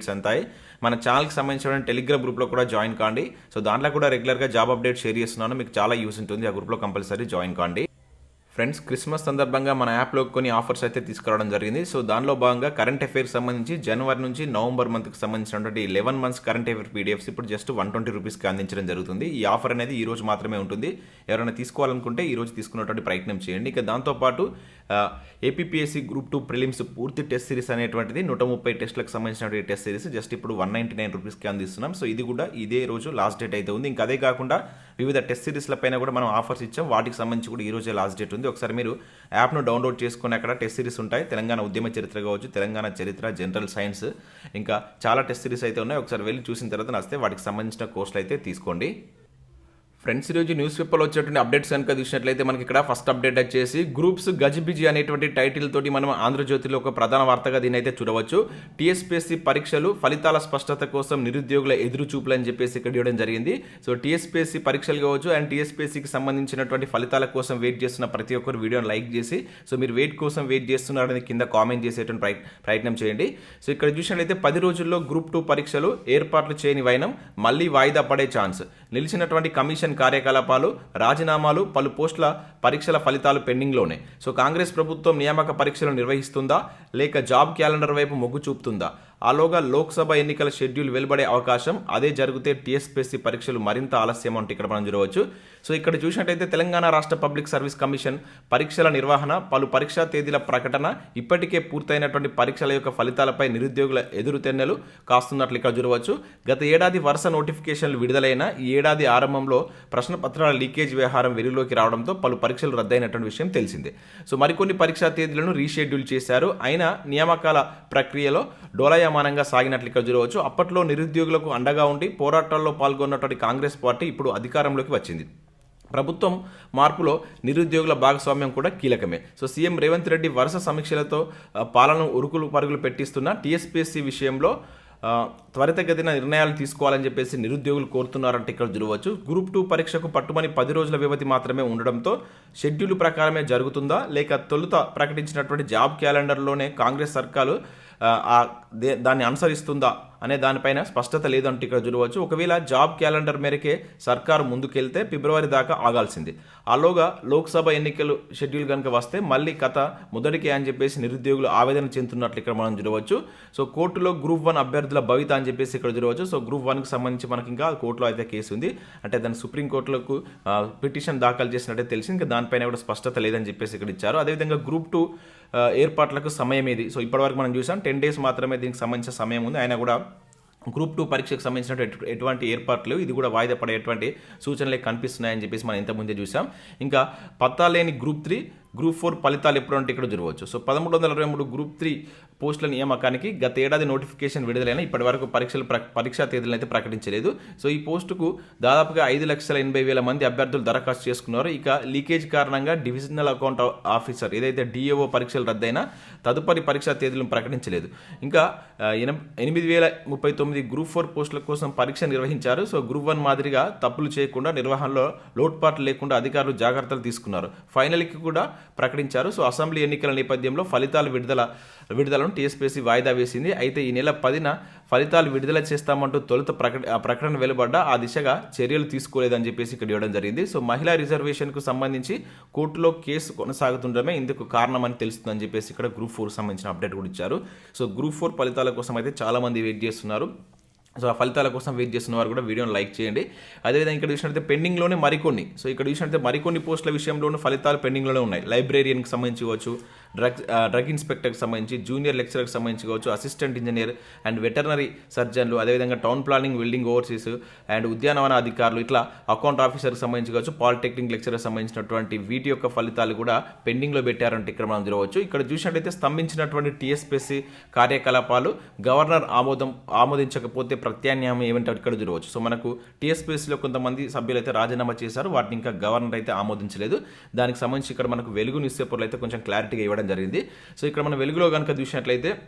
Updates అంతాయి మన ఛానల్కి సంబంధించిన టెలిగ్రామ్ గ్రూప్లో కూడా జాయిన్ కాండి. సో దాంట్లో కూడా రెగ్యులర్గా జాబ్ అప్డేట్ షేర్ చేస్తున్నాను. మీకు చాలా యూస్ ఉంటుంది. ఆ గ్రూప్లో కంపల్సరీ జాయిన్ కాండి. ఫ్రెండ్స్ క్రిస్మస్ సందర్భంగా మన యాప్లో కొన్ని ఆఫర్స్ అయితే తీసుకురావడం జరిగింది. సో దానిలో భాగంగా కరెంట్ అఫైర్స్ సంబంధించి జనవరి నుంచి నవంబర్ మంత్కి సంబంధించినటువంటి eleven months current affair PDFs ఇప్పుడు జస్ట్ వన్ ట్వంటీ రూపీస్కి అందించడం జరుగుతుంది. ఈ ఆఫర్ అనేది ఈ రోజు మాత్రమే ఉంటుంది. ఎవరైనా తీసుకోవాలనుకుంటే ఈ రోజు తీసుకున్నటువంటి ప్రయత్నం చేయండి. ఇక దాంతోపాటు ఏపీఎస్సీ గ్రూప్ టూ ప్రిలిమ్స్ పూర్తి టెస్ట్ సిరీస్ అనేటువంటిది నూట ముప్పై టెస్ట్లకు సంబంధించినటువంటి టెస్ట్ సిరీస్ జస్ట్ ఇప్పుడు వన్ నైంటీ నైన్ రూపీస్కి అందిస్తున్నాం. సో ఇది కూడా ఇదే రోజు లాస్ట్ డేట్ అయితే ఉంది. ఇంకా అదే కాకుండా వివిధ టెస్ట్ సిరీస్ల పైన కూడా మనం ఆఫర్స్ ఇచ్చాం. వాటికి సంబంధించి కూడా ఈ రోజే లాస్ట్ డేట్ ఉంది. ఒకసారి మీరు యాప్ను డౌన్లోడ్ చేసుకుని అక్కడ టెస్ట్ సిరీస్ ఉంటాయి. తెలంగాణ ఉద్యమ చరిత్ర కావచ్చు తెలంగాణ చరిత్ర జనరల్ సైన్స్ ఇంకా చాలా టెస్ట్ సిరీస్ అయితే ఉన్నాయి. ఒకసారి వెళ్ళి చూసిన తర్వాత నస్తే వాటికి సంబంధించిన కోర్సులు అయితే తీసుకోండి. ఫ్రెండ్స్ ఈరోజు న్యూస్ పేపర్లో వచ్చేటువంటి అప్డేట్స్ కనుక చూసినట్లయితే మనకి ఇక్కడ ఫస్ట్ అప్డేట్ వచ్చేసి గ్రూప్స్ గజిబిజి అనేటువంటి టైటిల్ తోటి మనం ఆంధ్రజ్యోతిలో ఒక ప్రధాన వార్తగా దీని అయితే చూడవచ్చు. టీఎస్పీఎస్సీ పరీక్షలు ఫలితాల స్పష్టత కోసం నిరుద్యోగుల ఎదురు చూపులు అని చెప్పేసి ఇక్కడ ఇవ్వడం జరిగింది. సో టీఎస్పీఎస్సీ పరీక్షలు కావచ్చు అండ్ టీఎస్పీఎస్సీకి సంబంధించినటువంటి ఫలితాల కోసం వెయిట్ చేస్తున్న ప్రతి ఒక్కరు వీడియోని లైక్ చేసి సో మీరు వెయిట్ కోసం వెయిట్ చేస్తున్నారని కింద కామెంట్ చేసేటువంటి ప్రయత్నం చేయండి. సో ఇక్కడ చూసినట్లయితే పది రోజుల్లో గ్రూప్ టూ పరీక్షలు ఏర్పాట్లు చేయని వైనం మళ్ళీ వాయిదా పడే ఛాన్స్ నిలిచినటువంటి కమిషన్ కార్యకలాపాలు రాజీనామాలు పలు పోస్టుల పరీక్షల ఫలితాలు పెండింగ్లోనే. సో కాంగ్రెస్ ప్రభుత్వం నియామక పరీక్షలు నిర్వహిస్తుందా? లేక జాబ్ క్యాలెండర్ వైపు మొగ్గు చూపుతుందా? ఆలోగా లోక్సభ ఎన్నికల షెడ్యూల్ వెలువడే అవకాశం అదే జరిగితే టీఎస్పీఎస్సీ పరీక్షలు మరింత ఆలస్యం అంటే ఇక్కడ మనం చూడవచ్చు. సో ఇక్కడ చూసినట్టయితే తెలంగాణ రాష్ట్ర పబ్లిక్ సర్వీస్ కమిషన్ పరీక్షల నిర్వహణ పలు పరీక్షా తేదీల ప్రకటన ఇప్పటికే పూర్తయినటువంటి పరీక్షల యొక్క ఫలితాలపై నిరుద్యోగుల ఎదురుతెన్నెలు కాస్తున్నట్లు ఇక్కడ చూడవచ్చు. గత ఏడాది వరుస నోటిఫికేషన్లు విడుదలైన ఈ ఏడాది ఆరంభంలో ప్రశ్నపత్రాల లీకేజ్ వ్యవహారం వెలుగులోకి రావడంతో పలు పరీక్షలు రద్దయినటువంటి విషయం తెలిసిందే. సో మరికొన్ని పరీక్షా తేదీలను రీషెడ్యూల్ చేశారు. అయినా నియామకాల ప్రక్రియలో డోలాయమానంగా సాగినట్లు ఇక్కడ చూడవచ్చు. అప్పట్లో నిరుద్యోగులకు అండగా ఉండి పోరాటాల్లో పాల్గొన్నటువంటి కాంగ్రెస్ పార్టీ ఇప్పుడు అధికారంలోకి వచ్చింది. ప్రభుత్వం మార్పులో నిరుద్యోగుల భాగస్వామ్యం కూడా కీలకమే. సో సీఎం రేవంత్ రెడ్డి వరుస సమీక్షలతో పాలన ఉరుకులు పరుగులు పెట్టిస్తున్న టీఎస్పీఎస్సీ విషయంలో త్వరితగతిన నిర్ణయాలు తీసుకోవాలని చెప్పేసి నిరుద్యోగులు కోరుతున్నారంటే ఇక్కడ చూడవచ్చు గ్రూప్ టూ పరీక్షకు పట్టుమని పది రోజుల వ్యవధి మాత్రమే ఉండడంతో షెడ్యూల్ ప్రకారమే జరుగుతుందా? లేక తొలుత ప్రకటించినటువంటి జాబ్ క్యాలెండర్లోనే కాంగ్రెస్ సర్కారు దే- దాన్ని అనుసరిస్తుందా? అనే దానిపైన స్పష్టత లేదంటే ఇక్కడ చూడవచ్చు ఒకవేళ జాబ్ క్యాలెండర్ మేరకే సర్కారు ముందుకెళ్తే ఫిబ్రవరి దాకా ఆగాల్సింది. ఆలోగా లోక్సభ ఎన్నికలు షెడ్యూల్ కనుక వస్తే మళ్ళీ కథ మొదటికే అని చెప్పేసి నిరుద్యోగులు ఆవేదన చెందుతున్నట్లు ఇక్కడ మనం చూడవచ్చు సో కోర్టులో గ్రూప్ వన్ అభ్యర్థుల భవిత అని చెప్పేసి ఇక్కడ చూడవచ్చు సో గ్రూప్ వన్కి సంబంధించి మనకి ఇంకా కోర్టులో అయితే కేసు ఉంది. అంటే దాని సుప్రీంకోర్టులకు పిటిషన్ దాఖలు చేసినట్టే తెలిసింది. ఇంకా దానిపైన కూడా స్పష్టత లేదని చెప్పేసి ఇక్కడ ఇచ్చారు. అదేవిధంగా గ్రూప్ టూ ఏర్పాట్లకు సమయం ఏది సో ఇప్పటివరకు మనం చూసాం టెన్ డేస్ మాత్రమే దీనికి సంబంధించిన సమయం ఉంది. అయినా కూడా గ్రూప్ టూ పరీక్షకు సంబంధించిన ఎటువంటి ఏర్పాట్లు ఇది కూడా వాయిదా పడేటువంటి సూచనలే కనిపిస్తున్నాయని చెప్పేసి మనం ఇంతకుముందే చూసాం. ఇంకా పత్తా లేని గ్రూప్ త్రీ గ్రూప్ ఫోర్ ఫలితాలు ఎప్పుడు అంటే ఇక్కడ జరగవచ్చు సో పదమూడు వందల ఇరవై మూడు గ్రూప్ త్రీ పోస్టుల నియామకానికి గత ఏడాది నోటిఫికేషన్ విడుదలైన ఇప్పటి వరకు పరీక్షలు ప్ర పరీక్షా తేదీలను అయితే ప్రకటించలేదు. సో ఈ పోస్టుకు దాదాపుగా ఐదు లక్షల ఎనభై వేల మంది అభ్యర్థులు దరఖాస్తు చేసుకున్నారు. ఇక లీకేజ్ కారణంగా డివిజనల్ అకౌంట్ ఆఫీసర్ ఏదైతే డిఏఓ పరీక్షలు రద్దయినా తదుపరి పరీక్షా తేదీలను ప్రకటించలేదు. ఇంకా ఎనం- ఎనిమిది వేల ముప్పై తొమ్మిది గ్రూప్ ఫోర్ పోస్టుల కోసం పరీక్ష నిర్వహించారు. సో గ్రూప్ వన్ మాదిరిగా తప్పులు చేయకుండా నిర్వహణలో లోటుపాట్లు లేకుండా అధికారులు జాగ్రత్తలు తీసుకున్నారు. ఫైనల్కి కూడా ప్రకటించారు. సో అసెంబ్లీ ఎన్నికల నేపథ్యంలో ఫలితాలు విడుదల విడుదలను టీఎస్పీసీ వాయిదా వేసింది. అయితే ఈ నెల పదిన ఫలితాలు విడుదల చేస్తామంటూ తొలుత ప్రకట ప్రకటన వెలువడ్డా ఆ దిశగా చర్యలు తీసుకోలేదని చెప్పేసి ఇక్కడ ఇవ్వడం జరిగింది. సో మహిళా రిజర్వేషన్కు సంబంధించి కోర్టులో కేసు కొనసాగుతుండడమే ఇందుకు కారణమని తెలుస్తుందని చెప్పేసి ఇక్కడ గ్రూప్ ఫోర్ సంబంధించిన అప్డేట్ కూడా ఇచ్చారు. సో గ్రూప్ ఫోర్ ఫలితాల కోసం అయితే చాలామంది వెయిట్ చేస్తున్నారు. సో ఆ ఫలితాల కోసం వెయిట్ చేస్తున్న వారు కూడా వీడియోని లైక్ చేయండి. అదేవిధంగా ఇక్కడ చూసినట్లయితే పెండింగ్లోనే మరికొన్ని. సో ఇక్కడ చూసినట్లయితే మరికొన్ని పోస్టుల విషయంలోనూ ఫలితాలు పెండింగ్లోనే ఉన్నాయి. లైబ్రేరియన్కి సంబంధించి ఇవ్వచ్చు డ్రగ్ డ్రగ్ ఇన్స్పెక్టర్కి సంబంధించి జూనియర్ లెక్చరర్కి సంబంధించి కావచ్చు అసిస్టెంట్ ఇంజనీర్ అండ్ వెటర్నరీ సర్జన్లు అదేవిధంగా town planning building overseas and ఉద్యానవన అధికారులు ఇట్లా అకౌంట్ ఆఫీసర్కి సంబంధించి కావచ్చు పాలిటెక్నిక్ లెక్చరర్ సంబంధించినటువంటి వీటి యొక్క ఫలితాలు కూడా పెండింగ్లో పెట్టారంటే ఇక్కడ మనం చూడవచ్చు. ఇక్కడ చూసినట్టయితే స్తంభించినటువంటి టీఎస్పీసీ కార్యకలాపాలు గవర్నర్ ఆమోదం ఆమోదించకపోతే ప్రత్యామ్నాయం ఏమిటో ఇక్కడ చూడవచ్చు. సో మనకు టీఎస్పీసీలో కొంతమంది సభ్యులు అయితే రాజీనామా చేశారు వాటిని ఇంకా గవర్నర్ అయితే ఆమోదించలేదు. దానికి సంబంధించి ఇక్కడ మనకు వెలుగు న్యూస్ పేపర్లు అయితే కొంచెం క్లారిటీగా ఇవ్వడం జరిగింది. సో ఇక్కడ మనం వెలుగులో కనుక చూసినట్లయితే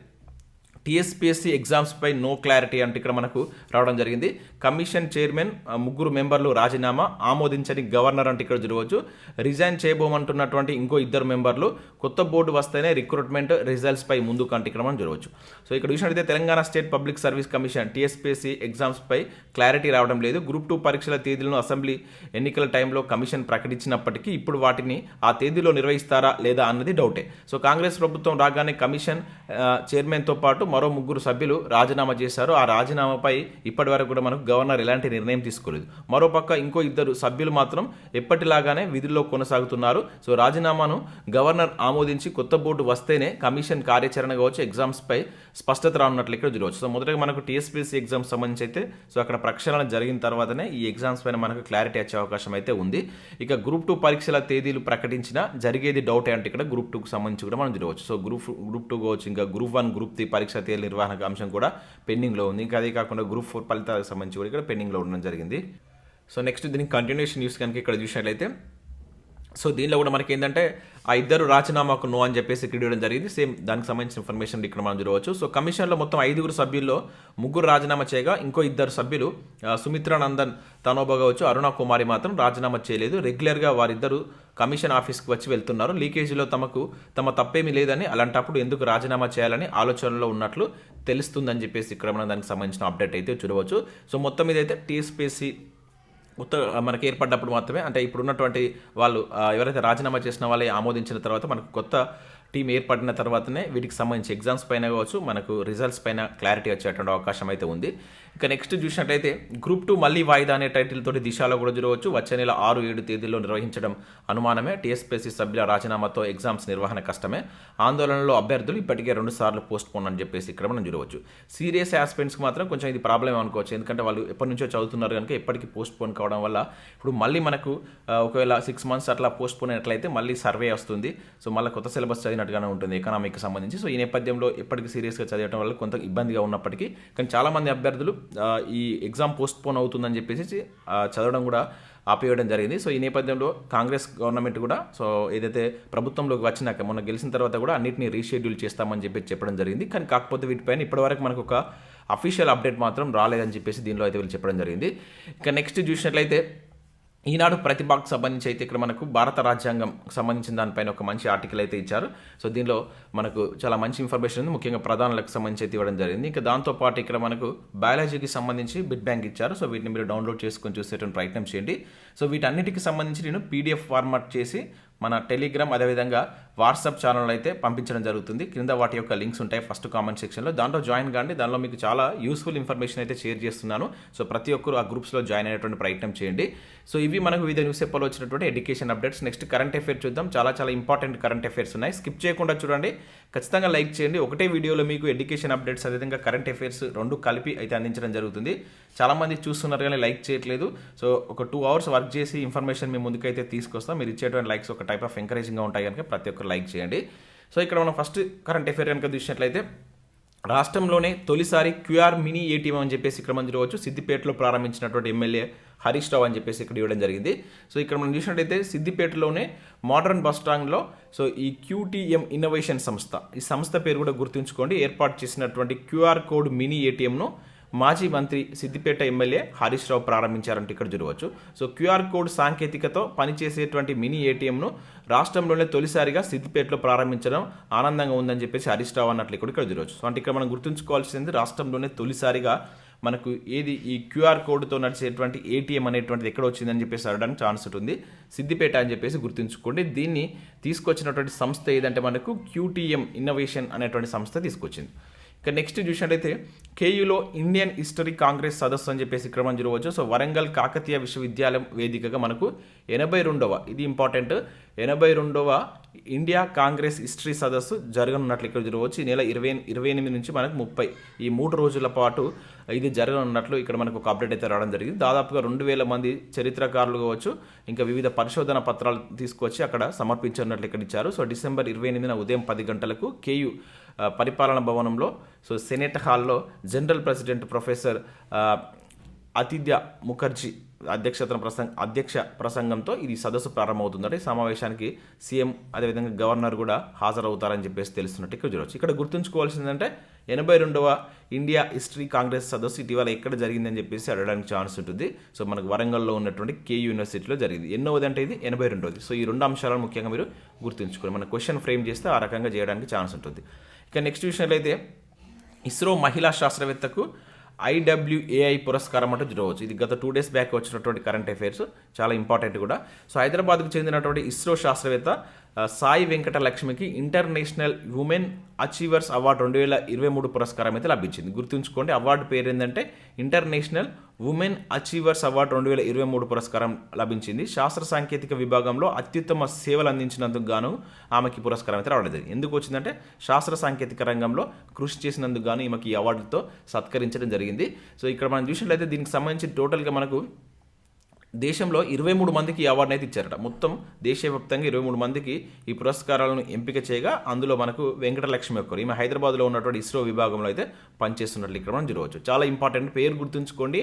టీఎస్పీఎస్సీ ఎగ్జామ్స్పై నో క్లారిటీ అంటే ఇక్కడ మనకు రావడం జరిగింది. కమిషన్ చైర్మన్ ముగ్గురు మెంబర్లు రాజీనామా ఆమోదించని గవర్నర్ అంటే ఇక్కడ చూడవచ్చు రిజైన్ చేయబోమంటున్నటువంటి ఇంకో ఇద్దరు మెంబర్లు కొత్త బోర్డు వస్తేనే రిక్రూట్మెంట్ రిజల్ట్స్పై ముందుకు అంటే ఇక్కడ మనం చూడవచ్చు సో ఇక్కడ చూసినట్లయితే Telangana state public service commission TSPSC ఎగ్జామ్స్పై clarity రావడం లేదు. గ్రూప్ టూ పరీక్షల తేదీలను అసెంబ్లీ ఎన్నికల టైంలో కమిషన్ ప్రకటించినప్పటికీ ఇప్పుడు వాటిని ఆ తేదీలో నిర్వహిస్తారా లేదా అన్నది డౌటే. సో కాంగ్రెస్ ప్రభుత్వం రాగానే కమిషన్ చైర్మన్తో పాటు మరో ముగ్గురు సభ్యులు రాజీనామా చేశారు. ఆ రాజీనామాపై ఇప్పటివరకు కూడా మనకు గవర్నర్ ఎలాంటి నిర్ణయం తీసుకోలేదు. మరోపక్క ఇంకో ఇద్దరు సభ్యులు మాత్రం ఎప్పటిలాగానే విధుల్లో కొనసాగుతున్నారు. సో రాజీనామాను గవర్నర్ ఆమోదించి కొత్త బోర్డు వస్తేనే కమిషన్ కార్యాచరణ కావచ్చు ఎగ్జామ్స్పై స్పష్టత రానున్నట్లు ఇక్కడ చూడవచ్చు. సో మొదటగా మనకు టీఎస్పీఎస్సీ ఎగ్జామ్స్ సంబంధించి అయితే సో అక్కడ ప్రక్షాళన జరిగిన తర్వాతనే ఈ ఎగ్జామ్స్ పైన మనకు క్లారిటీ వచ్చే అవకాశం అయితే ఉంది. ఇక గ్రూప్ టూ పరీక్షల తేదీలు ప్రకటించిన జరిగేది డౌట్ అంటే ఇక్కడ గ్రూప్ టూకి సంబంధించి కూడా మనం చూడవచ్చు. సో గ్రూప్ గ్రూప్ టూ కావచ్చు ఇంకా గ్రూప్ వన్ గ్రూప్ త్రీ పరీక్ష తేదీ నిర్వహణ అంశం కూడా పెండింగ్లో ఉంది. ఇంకా అదే కాకుండా గ్రూప్ ఫోర్ ఫలితాలకు సంబంధించి కూడా ఇక్కడ పెండింగ్లో ఉండడం జరిగింది. సో నెక్స్ట్ దీనికి కంటిన్యూషన్ న్యూస్ కనుక ఇక్కడ చూసినట్లయితే సో దీనిలో కూడా మనకి ఏంటంటే ఆ ఇద్దరు రాజీనామాకు నో అని చెప్పేసి ఇక్కడ ఇవ్వడం జరిగింది. సేమ్ దానికి సంబంధించిన ఇన్ఫర్మేషన్ ఇక్కడ మనం చూడవచ్చు. సో కమిషన్లో మొత్తం ఐదుగురు సభ్యుల్లో ముగ్గురు రాజీనామా చేయగా ఇంకో ఇద్దరు సభ్యులు సుమిత్రానందన్ సుమిత్రా తనోబా కావచ్చు అరుణ కుమారి మాత్రం రాజీనామా చేయలేదు. రెగ్యులర్గా వారిద్దరు కమిషన్ ఆఫీస్కి వచ్చి వెళ్తున్నారు. లీకేజీలో తమకు తమ తప్పేమీ లేదని అలాంటప్పుడు ఎందుకు రాజీనామా చేయాలని ఆలోచనలో ఉన్నట్లు తెలుస్తుందని చెప్పేసి ఇక్కడ మనం దానికి సంబంధించిన అప్డేట్ అయితే చూడవచ్చు. సో మొత్తం మీద అయితే టీఎస్పీసీ ఉత్త మనకి ఏర్పడ్డప్పుడు మాత్రమే. అంటే ఇప్పుడు ఉన్నటువంటి వాళ్ళు ఎవరైతే రాజీనామా చేసిన వాళ్ళే ఆమోదించిన తర్వాత మనకు కొత్త టీం ఏర్పడిన తర్వాతనే వీటికి సంబంధించి ఎగ్జామ్స్ పైన కావచ్చు మనకు రిజల్ట్స్ పైన క్లారిటీ వచ్చేటువంటి అవకాశం అయితే ఉంది. ఇక నెక్స్ట్ చూసినట్లయితే గ్రూప్ టూ మళ్ళీ వాయిదా అనే టైటిల్ తోటి దిశలో కూడా చూడవచ్చు వచ్చే నెల ఆరు ఏడు తేదీల్లో నిర్వహించడం అనుమానమే. టీఎస్పీసీ సభ్యుల రాజీనామాతో ఎగ్జామ్స్ నిర్వహణ కష్టమే. ఆందోళనలో అభ్యర్థులు ఇప్పటికే రెండు సార్లు పోస్ట్ పోన్ అని చెప్పేసి ఇక్కడ మనం చూడవచ్చు. సీరియస్ ఆస్పెంట్స్కి మాత్రం కొంచెం ఇది ప్రాబ్లం అనుకోవచ్చు. ఎందుకంటే వాళ్ళు ఎప్పటి నుంచో చదువుతున్నారు కనుక ఎప్పటికీ పోస్ట్ పోన్ కావడం వల్ల ఇప్పుడు మళ్ళీ మనకు ఒకవేళ సిక్స్ మంత్స్ అట్లా పోస్ట్ పోన్ అయినట్లయితే మళ్ళీ సర్వే వస్తుంది. సో మళ్ళీ కొత్త సిలబస్ చదివినట్టుగానే ఉంటుంది ఎకనామిక్ సంబంధించి. సో ఈ నేపథ్యంలో ఎప్పటికీ సీరియస్గా చదివడం వల్ల కొంత ఇబ్బందిగా ఉన్నప్పటికీ. కానీ చాలామంది అభ్యర్థులు ఈ ఎగ్జామ్ పోస్ట్ పోన్ అవుతుందని చెప్పేసి చదవడం కూడా ఆపేయడం జరిగింది. సో ఈ నేపథ్యంలో కాంగ్రెస్ గవర్నమెంట్ కూడా సో ఏదైతే ప్రభుత్వంలోకి వచ్చినాక మొన్న గెలిచిన తర్వాత కూడా అన్నింటినీ రీషెడ్యూల్ చేస్తామని చెప్పి చెప్పడం జరిగింది. కానీ కాకపోతే వీటిపైన ఇప్పటివరకు మనకు ఒక అఫీషియల్ అప్డేట్ మాత్రం రాలేదని చెప్పేసి దీనిలో అయితే వీళ్ళు చెప్పడం జరిగింది. ఇక నెక్స్ట్ చూసినట్లయితే ఈనాడు ప్రతిభకు సంబంధించి అయితే ఇక్కడ మనకు భారత రాజ్యాంగం సంబంధించిన దానిపైన ఒక మంచి ఆర్టికల్ అయితే ఇచ్చారు. సో దీనిలో మనకు చాలా మంచి ఇన్ఫర్మేషన్ ఉంది. ముఖ్యంగా ప్రధానులకు సంబంధించి అయితే ఇవ్వడం జరిగింది. ఇంకా దాంతోపాటు ఇక్కడ మనకు బయాలజీకి సంబంధించి బిడ్ బ్యాంక్ ఇచ్చారు. సో వీటిని మీరు డౌన్లోడ్ చేసుకొని చూసేటువంటి ప్రయత్నం చేయండి. సో వీటన్నిటికి సంబంధించి నేను పీడిఎఫ్ ఫార్మాట్ చేసి మన టెలిగ్రామ్ అదేవిధంగా వాట్సాప్ ఛానల్ అయితే పంపించడం జరుగుతుంది. క్రింద వాటి యొక్క లింక్స్ ఉంటాయి ఫస్ట్ కామెంట్ సెక్షన్లో. దాంట్లో జాయిన్ కాండి. దానిలో మీకు చాలా యూస్ఫుల్ ఇన్ఫర్మేషన్ అయితే షేర్ చేస్తున్నాను. సో ప్రతి ఒక్కరు ఆ గ్రూప్స్లో జాయిన్ అయ్యేటువంటి ప్రయత్నం చేయండి. సో ఇవి మనకు వివిధ న్యూస్ పేపర్లో వచ్చినటువంటి education updates. Next current affair చూద్దాం. చాలా చాలా ఇంపార్టెంట్ కరెంట్ అఫేర్స్ ఉన్నాయి. స్కిప్ చేయకుండా చూడండి. ఖచ్చితంగా లైక్ చేయండి. ఒకటే వీడియోలో మీకు ఎడ్యుకేషన్ అప్డేట్స్ అదేవిధంగా కరెంట్ అఫేర్స్ రెండు కలిపి అయితే అందించడం జరుగుతుంది. చాలామంది చూస్తున్నారు కానీ లైక్ చేయట్లేదు. సో ఒక టూ అవర్స్ వర్క్ చేసి ఇన్ఫర్మేషన్ మీ ముందుకైతే తీసుకొస్తాం. మీరు ఇచ్చేటువంటి లైక్స్ ఒక టైప్ ఆఫ్ ఎంకరేజింగ్గా ఉంటాయి కనుక ప్రతి ఒక్కరు లైక్ చేయండి. సో ఇక్కడ మనం ఫస్ట్ కరెంట్ అఫేర్ కనుక చూసినట్లయితే రాష్ట్రంలోనే తొలిసారి క్యూఆర్ మినీ ఏటీఎం అని చెప్పేసి ఇక్కడ మనం చూడవచ్చు. సిద్దిపేటలో ప్రారంభించినటువంటి ఎమ్మెల్యే హరీష్ రావు అని చెప్పేసి ఇక్కడ ఇవ్వడం జరిగింది. సో ఇక్కడ మనం చూసినట్టయితే సిద్దిపేటలోనే మోడర్న్ బస్ స్టాండ్లో సో ఈ క్యూటీఎం ఇన్నోవేషన్ సంస్థ ఈ సంస్థ పేరు కూడా గుర్తుంచుకోండి. ఏర్పాటు చేసినటువంటి క్యూఆర్ కోడ్ మినీ ఏటీఎంను మాజీ మంత్రి సిద్దిపేట ఎమ్మెల్యే హరీష్ రావు ప్రారంభించారంటే ఇక్కడ చూడవచ్చు. సో క్యూఆర్ కోడ్ సాంకేతికతో పనిచేసేటువంటి మినీ ఏటీఎంను రాష్ట్రంలోనే తొలిసారిగా సిద్దిపేటలో ప్రారంభించడం ఆనందంగా ఉందని చెప్పేసి హరీష్ రావు అన్నట్లు ఇక్కడ ఇక్కడ చూడవచ్చు. సో అంటే ఇక్కడ మనం గుర్తుంచుకోవాల్సింది రాష్ట్రంలోనే తొలిసారిగా మనకు ఏది ఈ క్యూఆర్ కోడ్తో నడిచేటువంటి ఏటీఎం అనేటువంటిది ఎక్కడ వచ్చిందని చెప్పేసి అడగడానికి ఛాన్స్ ఉంటుంది. సిద్దిపేట అని చెప్పేసి గుర్తుంచుకోండి. దీన్ని తీసుకొచ్చినటువంటి సంస్థ ఏదంటే మనకు క్యూటీఎం ఇన్నోవేషన్ అనేటువంటి సంస్థ తీసుకొచ్చింది. ఇక నెక్స్ట్ చూసినట్లయితే కేయూలో ఇండియన్ హిస్టరీ కాంగ్రెస్ సదస్సు అని చెప్పేసి క్రమం జరగవచ్చు చూడవచ్చు. సో వరంగల్ కాకతీయ విశ్వవిద్యాలయం వేదికగా మనకు ఎనభై రెండవ ఇది ఇంపార్టెంట్ ఎనభై రెండవ ఇండియా కాంగ్రెస్ హిస్టరీ సదస్సు జరగనున్నట్లు ఇక్కడ చూడవచ్చు ఈ నెల ఇరవై ఇరవై ఎనిమిది నుంచి మనకు ముప్పై ఈ మూడు రోజుల పాటు ఇది జరగనున్నట్లు ఇక్కడ మనకు ఒక అప్డేట్ అయితే రావడం జరిగింది. దాదాపుగా రెండు వేల మంది చరిత్రకారులు కావచ్చు ఇంకా వివిధ పరిశోధన పత్రాలు తీసుకొచ్చి అక్కడ సమర్పించనున్నట్లు ఇక్కడ ఇచ్చారు. సో డిసెంబర్ ఇరవై ఎనిమిదిన ఉదయం పది గంటలకు కేయు పరిపాలన భవనంలో సో సెనేట్ హాల్లో general president professor Aditya Mukherjee అధ్యక్షతన ప్రసంగ అధ్యక్ష ప్రసంగంతో ఇది సదస్సు ప్రారంభమవుతుందంటే సమావేశానికి సీఎం అదేవిధంగా గవర్నర్ కూడా హాజరవుతారని చెప్పేసి తెలుస్తున్నట్టు ఇక్కడ చూడవచ్చు ఇక్కడ గుర్తుంచుకోవాల్సిందంటే ఎనభై రెండవ ఇండియా హిస్టరీ కాంగ్రెస్ సదస్సు ఇటీవల ఎక్కడ జరిగిందని చెప్పేసి అడగడానికి ఛాన్స్ ఉంటుంది. సో మనకు వరంగల్లో ఉన్నటువంటి కే యూనివర్సిటీలో జరిగింది. ఎన్నోది అంటే ఇది ఎనభై రెండోది. సో ఈ రెండు అంశాలను ముఖ్యంగా మీరు గుర్తుంచుకోవాలి. మన క్వశ్చన్ ఫ్రేమ్ చేస్తే ఆ రకంగా చేయడానికి ఛాన్స్ ఉంటుంది. ఇక నెక్స్ట్ విషయంలో అయితే ఇస్రో మహిళా శాస్త్రవేత్తకు ఐడబ్ల్యూఏఐ పురస్కారం అంటూ జరగవచ్చు ఇది గత టూ డేస్ బ్యాక్ వచ్చినటువంటి కరెంట్ అఫైర్స్ చాలా ఇంపార్టెంట్ కూడా. సో హైదరాబాద్కు చెందినటువంటి ఇస్రో శాస్త్రవేత్త సాయి వెంకట లక్ష్మికి ఇంటర్నేషనల్ ఉమెన్ అచీవర్స్ అవార్డు రెండు వేల ఇరవై మూడు పురస్కారం అయితే లభించింది. గుర్తుంచుకోండి అవార్డు పేరు ఏంటంటే ఇంటర్నేషనల్ ఉమెన్ అచీవర్స్ అవార్డు రెండు వేల ఇరవై మూడు పురస్కారం లభించింది. శాస్త్ర సాంకేతిక విభాగంలో అత్యుత్తమ సేవలు అందించినందుకు గాను ఆమెకి పురస్కారం అయితే రావడం ఎందుకు వచ్చిందంటే శాస్త్ర సాంకేతిక రంగంలో కృషి చేసినందుకు గాను ఈమెకి ఈ అవార్డుతో సత్కరించడం జరిగింది. సో ఇక్కడ మనం చూసినట్లయితే దీనికి సంబంధించి టోటల్గా మనకు దేశంలో ఇరవై మూడు మందికి ఈ అవార్డును అయితే ఇచ్చారట. మొత్తం దేశవ్యాప్తంగా ఇరవై మూడు మందికి ఈ పురస్కారాలను ఎంపిక చేయగా అందులో మనకు వెంకటలక్ష్మి ఒక్కరు. ఈమె హైదరాబాద్లో ఉన్నటువంటి ఇస్రో విభాగంలో అయితే పనిచేస్తున్నట్లు ఇక్కడ మనం చూడవచ్చు. చాలా ఇంపార్టెంట్ పేరు గుర్తుంచుకోండి.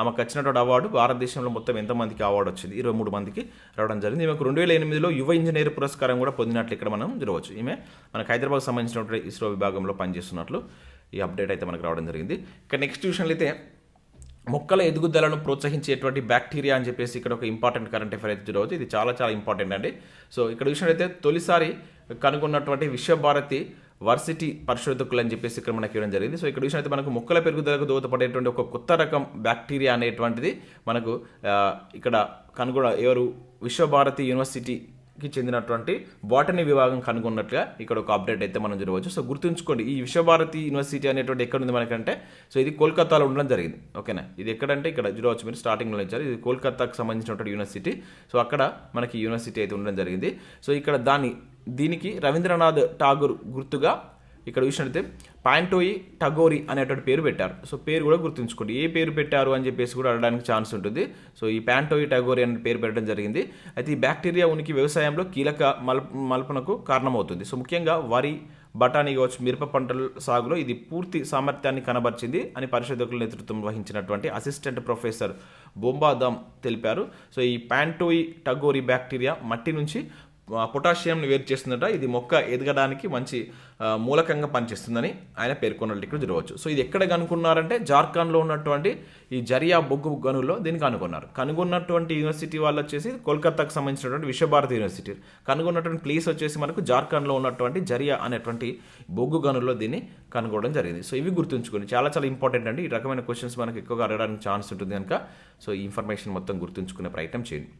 ఆమెకు వచ్చినటువంటి అవార్డు భారతదేశంలో మొత్తం ఎంతమందికి అవార్డు వచ్చింది? ఇరవై మూడు మందికి రావడం జరిగింది. ఈమెకు రెండు వేల ఎనిమిదిలో యువ ఇంజనీర్ పురస్కారం కూడా పొందినట్లు ఇక్కడ మనం చూడవచ్చు. ఈమె మనకు హైదరాబాద్ సంబంధించినటువంటి ఇస్రో విభాగంలో పనిచేస్తున్నట్లు ఈ అప్డేట్ అయితే మనకు రావడం జరిగింది. ఇక్కడ నెక్స్ట్ ట్యూషన్లు అయితే మొక్కల ఎదుగుదలను ప్రోత్సహించేటువంటి బ్యాక్టీరియా అని చెప్పేసి ఇక్కడ ఒక ఇంపార్టెంట్ కరెంట్ అఫైర్ అయితే చూడవచ్చు ఇది చాలా చాలా ఇంపార్టెంట్ అండి. సో ఇక్కడ చూసినట్లయితే తొలిసారి కనుగొన్నటువంటి విశ్వభారతి వర్సిటీ పరిశోధకులు అని చెప్పేసి ఇక్కడ మనకి ఇవ్వడం జరిగింది. సో ఇక్కడ చూసినట్లయితే మనకు మొక్కల పెరుగుదలకు దోహదపడేటువంటి ఒక కొత్త రకం బ్యాక్టీరియా అనేటువంటిది మనకు ఇక్కడ కనుగొన ఎవరు? విశ్వభారతి యూనివర్సిటీ కి చెందినటువంటి బాటనీ విభాగం కనుగొన్నట్లుగా ఇక్కడ ఒక అప్డేట్ అయితే మనం చూడవచ్చు. సో గుర్తుంచుకోండి ఈ విశ్వభారతి యూనివర్సిటీ అనేటువంటి ఎక్కడ ఉంది మనకంటే? సో ఇది కోల్కతాలో ఉండడం జరిగింది. ఓకేనా? ఇది ఎక్కడంటే ఇక్కడ చూడవచ్చు మీరు స్టార్టింగ్లో ఇచ్చారు. ఇది కోల్కతాకు సంబంధించినటువంటి యూనివర్సిటీ సో అక్కడ మనకి యూనివర్సిటీ అయితే ఉండడం జరిగింది. సో ఇక్కడ దాని దీనికి రవీంద్రనాథ్ ఠాగూర్ గుర్తుగా ఇక్కడ చూసినట్లయితే పాంటోయి టగోరి అనేటువంటి పేరు పెట్టారు. సో పేరు కూడా గుర్తుంచుకోండి. ఏ పేరు పెట్టారు అని చెప్పేసి కూడా అడగడానికి ఛాన్స్ ఉంటుంది. సో ఈ పాంటోయి టగోరి అనే పేరు పెట్టడం జరిగింది. అయితే ఈ బ్యాక్టీరియా ఉనికి వ్యవసాయంలో కీలక మల్ప మల్పనకు కారణమవుతుంది. సో ముఖ్యంగా వరి బఠానీ కావచ్చు మిరప పంటల సాగులో ఇది పూర్తి సామర్థ్యాన్ని కనబరిచింది అని పరిశోధకుల నేతృత్వం వహించినటువంటి అసిస్టెంట్ ప్రొఫెసర్ బొంబాదామ్ తెలిపారు. సో ఈ పాంటోయి టగోరి బ్యాక్టీరియా మట్టి నుంచి పొటాషియంని వేరు చేస్తుందట. ఇది మొక్క ఎదగడానికి మంచి మూలకంగా పనిచేస్తుందని ఆయన పేర్కొన్నట్టు ఇక్కడ చూడవచ్చు సో ఇది ఎక్కడ కనుక్కున్నారంటే జార్ఖండ్లో ఉన్నటువంటి ఈ జరియా బొగ్గు గనుల్లో దీన్ని కనుగొన్నారు కనుగొన్నటువంటి యూనివర్సిటీ వాళ్ళు వచ్చేసి కోల్కతాకు సంబంధించినటువంటి విశ్వభారతి యూనివర్సిటీ. కనుగొన్నటువంటి ప్లేస్ వచ్చేసి మనకు జార్ఖండ్లో ఉన్నటువంటి జరియా అనేటువంటి బొగ్గు గనుల్లో దీన్ని కనుగొనడం జరిగింది. సో ఇవి గుర్తుంచుకొని చాలా చాలా ఇంపార్టెంట్ అండి. ఈ రకమైన క్వశ్చన్స్ మనకు ఎక్కువగా అడగడానికి ఛాన్స్ ఉంటుంది కనుక. సో ఈ ఇన్ఫర్మేషన్ మొత్తం గుర్తుంచుకునే ప్రయత్నం చేయండి.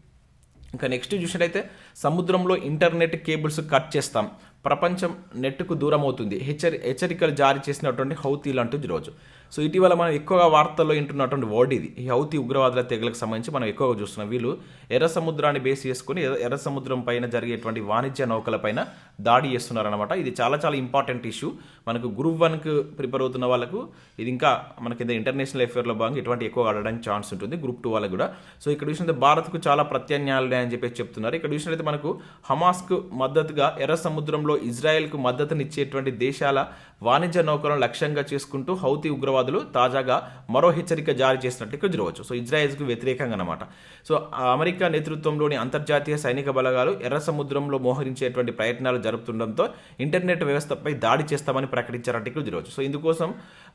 ఇంకా నెక్స్ట్ చూసినట్టయితే సముద్రంలో ఇంటర్నెట్ కేబుల్స్ కట్ చేస్తాం. ప్రపంచం నెట్కు దూరం అవుతుంది హెచ్చరి హెచ్చరికలు జారీ చేసినటువంటి హౌతీలు అంటూ చూడవచ్చు సో ఇటీవల మనం ఎక్కువగా వార్తల్లో వింటున్నటువంటి వర్డ్ ఇది. ఈ హౌతి ఉగ్రవాదుల తెగలకు సంబంధించి మనం ఎక్కువగా చూస్తున్నాం. వీళ్ళు ఎర్ర సముద్రాన్ని బేస్ చేసుకుని ఎర్ర- ఎర్ర సముద్రం పైన జరిగేటువంటి వాణిజ్య నౌకలపైన దాడి చేస్తున్నారనమాట ఇది చాలా చాలా ఇంపార్టెంట్ ఇష్యూ మనకు గ్రూప్ వన్కి ప్రిపేర్ అవుతున్న వాళ్ళకు ఇది ఇంకా మనకి ఇంటర్నేషనల్ అఫేర్లో భాగంగా ఇటువంటి ఎక్కువ ఆడడానికి ఛాన్స్ ఉంటుంది. గ్రూప్ టూ వాళ్ళకు కూడా. సో ఇక్కడ చూసినట్టు భారత్కు చాలా ప్రత్యామ్నాయాలు అని చెప్పేసి చెప్తున్నారు. ఇక్కడ చూసినట్లయితే మనకు హమాస్కు మద్దతుగా ఎర్ర సముద్రంలో ఇజ్రాయెల్కు మద్దతునిచ్చేటువంటి దేశాల వాణిజ్య నౌకలను లక్ష్యంగా చేసుకుంటూ హౌతీ ఉగ్రవాదులు తాజాగా మరో హెచ్చరిక జారీ చేసినట్టు ఇక్కడ చూడవచ్చు. సో ఇజ్రాయెల్కు వ్యతిరేకంగా అనమాట సో అమెరికా నేతృత్వంలోని అంతర్జాతీయ సైనిక బలగాలు ఎర్ర సముద్రంలో మోహరించేటువంటి ప్రయత్నాలు జరుపుతుండడంతో ఇంటర్నెట్ వ్యవస్థపై దాడి చేస్తామని ప్రకటించారంటే ఇక్కడ చూడవచ్చు. సో ఇందుకోసం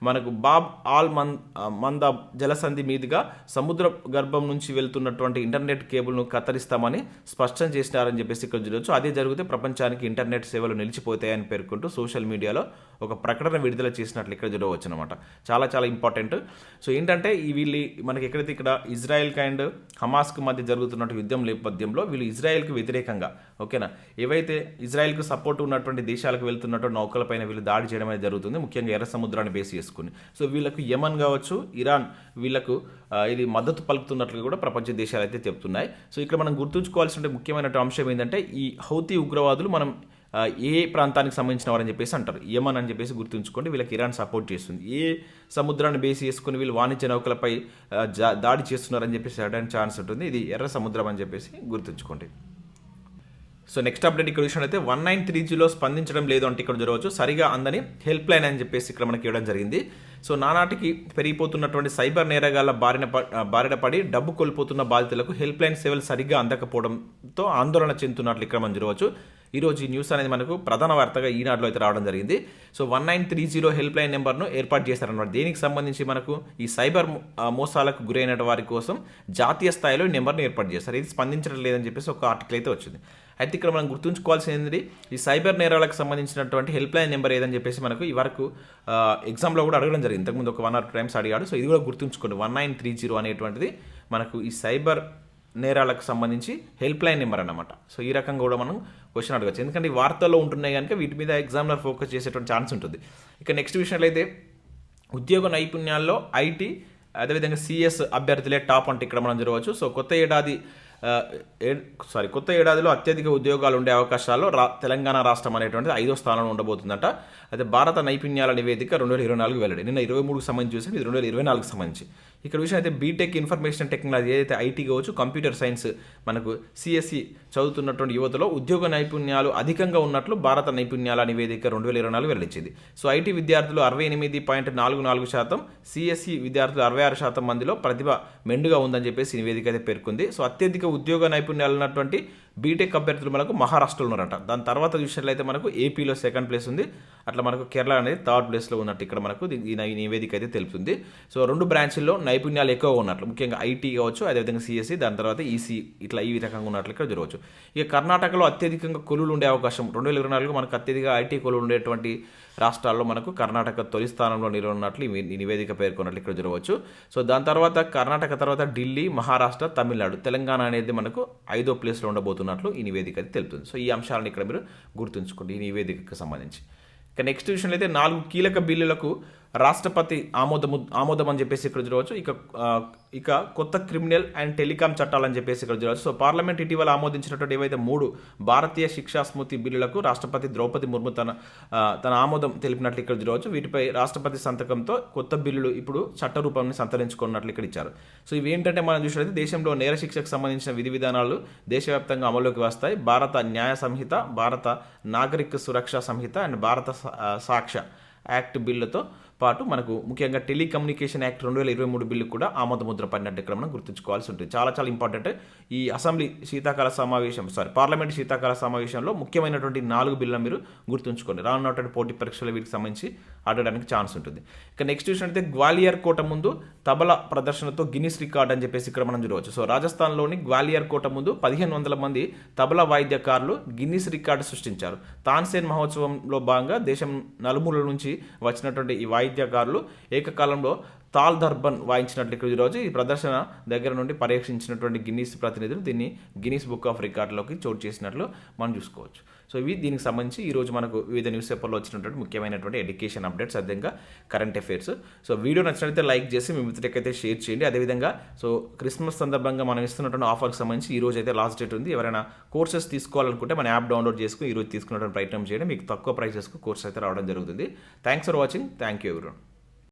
మనకు బాబ్ ఆల్ మన్ మంద జలసంధి మీదుగా సముద్ర గర్భం నుంచి వెళ్తున్నటువంటి ఇంటర్నెట్ కేబుల్ను కత్తిరిస్తామని స్పష్టం చేసినారని చెప్పేసి ఇక్కడ చూడవచ్చు. అదే జరిగితే ప్రపంచానికి ఇంటర్నెట్ సేవలు సేవలు నిలిచిపోతాయని పేర్కొంటూ సోషల్ మీడియాలో ఒక ప్రకటన విడుదల చేసినట్లు ఇక్కడ చూడవచ్చు అనమాట చాలా చాలా ఇంపార్టెంట్ సో ఏంటంటే ఈ వీళ్ళు మనకి ఎక్కడైతే ఇక్కడ ఇజ్రాయెల్ అండ్ హమాస్కి మధ్య జరుగుతున్నట్టు యుద్ధం నేపథ్యంలో వీళ్ళు ఇజ్రాయెల్కి వ్యతిరేకంగా ఓకేనా? ఏవైతే ఇజ్రాయెల్కి సపోర్ట్ ఉన్నటువంటి దేశాలకు వెళ్తున్నటువంటి నౌకలపైన వీళ్ళు దాడి చేయడం అనేది జరుగుతుంది ముఖ్యంగా ఎర్ర సముద్రాన్ని బేస్ చేసుకుని. సో వీళ్ళకు యమన్ కావచ్చు ఇరాన్ వీళ్ళకు ఇది మద్దతు పలుకుతున్నట్లు కూడా ప్రపంచ దేశాలు అయితే చెప్తున్నాయి. సో ఇక్కడ మనం గుర్తుంచుకోవాల్సిన ముఖ్యమైన అంశం ఏంటంటే ఈ హౌతీ ఉగ్రవాదులు మనం ఏ ప్రాంతానికి సంబంధించిన వారని చెప్పేసి అంటారు. యమన్ అని చెప్పేసి గుర్తుంచుకోండి. వీళ్ళకి ఇరాన్ సపోర్ట్ చేస్తుంది. ఏ సముద్రాన్ని బేస్ చేసుకుని వీళ్ళు వాణిజ్య నౌకలపై దాడి చేస్తున్నారని చెప్పేసి అనడానికి ఛాన్స్ ఉంటుంది. ఇది ఎర్ర సముద్రం అని చెప్పేసి గుర్తుంచుకోండి. సో నెక్స్ట్ అప్డేట్ ఇక్కడ అయితే వన్ నైన్ త్రీ జీలో స్పందించడం లేదు అంటే ఇక్కడ జరగవచ్చు. సరిగా అందని హెల్ప్ లైన్ అని చెప్పేసి ఇక్కడ మనకి ఇవ్వడం జరిగింది. సో నానాటికి పెరిగిపోతున్నటువంటి సైబర్ నేరగాళ్ళ బారిన బారిన పడి డబ్బు కోల్పోతున్న బాధితులకు హెల్ప్ లైన్ సేవలు సరిగ్గా అందకపోవడంతో ఆందోళన చెందుతున్నట్లు ఇక్కడ మనం చూడవచ్చు. ఈరోజు ఈ న్యూస్ అనేది మనకు ప్రధాన వార్తగా ఈనాడులో అయితే రావడం జరిగింది. So one nine three zero help line నెంబర్ను ఏర్పాటు చేశారనమాట దీనికి సంబంధించి మనకు ఈ సైబర్ మోసాలకు గురైన వారి కోసం జాతీయ స్థాయిలో ఈ నెంబర్ను ఏర్పాటు చేస్తారు ఇది స్పందించడం లేదని చెప్పేసి ఒక ఆర్టికల్ అయితే వచ్చింది. అయితే ఇక్కడ మనం గుర్తుంచుకోవాల్సింది ఈ సైబర్ నేరాలకు సంబంధించినటువంటి హెల్ప్ లైన్ నెంబర్ ఏదని చెప్పేసి మనకు ఈ వరకు ఎగ్జామ్లో కూడా అడగడం జరిగింది. ఇంతకుముందు ఒక వన్ ఆర్ టైమ్స్ అడిగాడు. సో ఇది కూడా గుర్తుంచుకోండి. వన్ నైన్ త్రీ జీరో అనేటువంటిది మనకు ఈ సైబర్ నేరాలకు సంబంధించి హెల్ప్ లైన్ నెంబర్ అనమాట సో ఈ రకంగా కూడా మనం క్వశ్చన్ అడగచ్చు. ఎందుకంటే ఈ వార్తల్లో ఉంటున్నాయి కనుక వీటి మీద ఎగ్జామ్లో ఫోకస్ చేసేటువంటి ఛాన్స్ ఉంటుంది. ఇక నెక్స్ట్ విషయంలో అయితే ఉద్యోగ నైపుణ్యాల్లో ఐటీ అదేవిధంగా సిఎస్ అభ్యర్థులే టాప్ అంటే ఇక్కడ మనం చూడవచ్చు. సో కొత్త ఏడాది ఏ- సారీ కొత్త ఏడాదిలో అత్యధిక ఉద్యోగాలు ఉండే అవకాశాల్లో రా తెలంగాణ రాష్ట్రం అనేటువంటిది ఐదో స్థానంలో ఉండబోతుందట. అయితే భారత నైపుణ్యాల నివేదిక రెండు వేల ఇరవై నాలుగు వెల్లడి. నిన్న ఇరవై మూడుకు సంబంధించి చూసాం ఇది రెండు వేల ఇరవై నాలుగుకి సంబంధించి. ఇక్కడ విషయం అయితే బీటెక్ ఇన్ఫర్మేషన్ టెక్నాలజీ ఏదైతే ఐటీ కావచ్చు కంప్యూటర్ సైన్స్ మనకు సిఎస్సి చదువుతున్నటువంటి యువతలో ఉద్యోగ నైపుణ్యాలు అధికంగా ఉన్నట్లు భారత నైపుణ్యాల నివేదిక రెండు వేల ఇరవై నాలుగు వెల్లడించింది. సో ఐటీ విద్యార్థులు అరవై ఎనిమిది పాయింట్ నాలుగు నాలుగు శాతం సిఎస్సి విద్యార్థులు అరవై ఆరు శాతం మందిలో ప్రతిభ మెండుగా ఉందని చెప్పేసి నివేదిక అయితే పేర్కొంది. సో అత్యధిక ఉద్యోగ నైపుణ్యాలు ఉన్నటువంటి బీటెక్ అభ్యర్థులు మనకు మహారాష్ట్రలో ఉన్నారట. దాని తర్వాత చూసినట్లయితే మనకు ఏపీలో సెకండ్ ప్లేస్ ఉంది. అట్లా మనకు కేరళ అనేది థర్డ్ ప్లేస్లో ఉన్నట్టు ఇక్కడ మనకు ఈ నివేదిక అయితే తెలుపుతుంది సో రెండు బ్రాంచ్ల్లో నైపుణ్యాలు ఎక్కువ ఉన్నట్లు ముఖ్యంగా ఐటీ కావచ్చు అదేవిధంగా సిఎస్సి దాని తర్వాత ఈసీ ఇట్లా ఈ రకంగా ఉన్నట్లు ఇక్కడ జరగవచ్చు. ఇక కర్ణాటకలో అత్యధికంగా కొలువులు ఉండే అవకాశం రెండు వేల ఇరవై నాలుగు మనకు అత్యధిక ఐటీ కొలువులు ఉండేటువంటి రాష్ట్రాల్లో మనకు కర్ణాటక తొలి స్థానంలో నిలవనున్నట్లు ఈ ఈ నివేదిక పేర్కొన్నట్లు ఇక్కడ చూడవచ్చు సో దాని తర్వాత కర్ణాటక తర్వాత ఢిల్లీ మహారాష్ట్ర తమిళనాడు తెలంగాణ అనేది మనకు ఐదో ప్లేస్లో ఉండబోతున్నట్లు ఈ నివేదిక అయితే తెలుపుతుంది. సో ఈ అంశాలను ఇక్కడ మీరు గుర్తుంచుకోండి ఈ నివేదికకు సంబంధించి. ఇక నెక్స్ట్ విషయంలో అయితే నాలుగు కీలక బిల్లులకు రాష్ట్రపతి ఆమోదము ఆమోదం అని చెప్పేసి ఇక్కడ చూడవచ్చు. ఇక ఇక కొత్త క్రిమినల్ అండ్ టెలికాం చట్టాలని చెప్పేసి ఇక్కడ చూడవచ్చు. సో పార్లమెంట్ ఇటీవల ఆమోదించినటువంటి ఏవైతే మూడు భారతీయ శిక్షా స్మృతి బిల్లులకు రాష్ట్రపతి ద్రౌపది ముర్ము తన తన ఆమోదం తెలిపినట్లు ఇక్కడ చూడవచ్చు. వీటిపై రాష్ట్రపతి సంతకంతో కొత్త బిల్లులు ఇప్పుడు చట్ట రూపాన్ని సంతరించుకున్నట్లు ఇక్కడ ఇచ్చారు. సో ఇవి ఏంటంటే మనం చూసినట్లయితే దేశంలో నేర శిక్షకు సంబంధించిన విధి విధానాలు దేశవ్యాప్తంగా అమల్లోకి వస్తాయి. భారత న్యాయ సంహిత భారత నాగరిక సురక్ష సంహిత అండ్ భారత సాక్ష్య యాక్ట్ బిల్లుతో పాటు మనకు ముఖ్యంగా టెలికమ్యూనికేషన్ యాక్ట్ రెండు వేల ఇరవై మూడు బిల్లు కూడా ఆమోదముద్ర పడినట్టు ఇక్కడ మనం గుర్తుంచుకోవాల్సి ఉంటుంది. చాలా చాలా ఇంపార్టెంట్. ఈ అసెంబ్లీ శీతాకాల సమావేశం సారీ పార్లమెంట్ శీతాకాల సమావేశంలో ముఖ్యమైనటువంటి నాలుగు బిల్లు మీరు గుర్తుంచుకోండి. రానున్నటువంటి పోటీ పరీక్షలు వీటికి సంబంధించి ఆడడానికి ఛాన్స్ ఉంటుంది. ఇక నెక్స్ట్ చూసినట్లయితే గ్వాలియర్ కోట ముందు తబలా ప్రదర్శనతో గిన్నిస్ రికార్డ్ అని చెప్పేసి ఇక్కడ మనం చూడవచ్చు. సో రాజస్థాన్లోని గ్వాలియర్ కోట ముందు పదిహేను వందల మంది తబలా వాయిద్యకారులు గిన్నిస్ రికార్డు సృష్టించారు. తాన్సేన్ మహోత్సవంలో భాగంగా దేశం నలుమూల నుంచి వచ్చినటువంటి ఈ వాయిద్యకారులు ఏకకాలంలో తాల్ దర్బన్ వాయించినట్లు ఇక్కడ ఈరోజు ఈ ప్రదర్శన దగ్గర నుండి పర్యవేక్షించినటువంటి గిన్నీస్ ప్రతినిధులు దీన్ని గిన్నీస్ బుక్ ఆఫ్ రికార్డులోకి చోటు చేసినట్లు మనం చూసుకోవచ్చు. సో ఇవి దీనికి సంబంధించి ఈరోజు మనకు వివిధ న్యూస్ పేపర్లో వచ్చినటువంటి ముఖ్యమైనటువంటి ఎడ్యుకేషన్ అప్డేట్స్ అదేవిధంగా కరెంట్ అఫైర్స్ సో వీడియో నచ్చినట్లయితే లైక్ చేసి మీ మిత్రులకైతే షేర్ చేయండి. అదేవిధంగా సో క్రిస్మస్ సందర్భంగా మనం ఇస్తున్నటువంటి ఆఫర్కి సంబంధించి ఈ రోజు అయితే లాస్ట్ డేట్ ఉంది. ఎవరైనా కోర్సెస్ తీసుకోవాలనుకుంటే మన యాప్ డౌన్లోడ్ చేసుకుని ఈ రోజు తీసుకున్నటువంటి ప్రయత్నం చేయండి. మీకు తక్కువ ప్రైసెస్కు కోర్స్ అయితే రావడం జరుగుతుంది. Thanks for watching thank you ఎవరు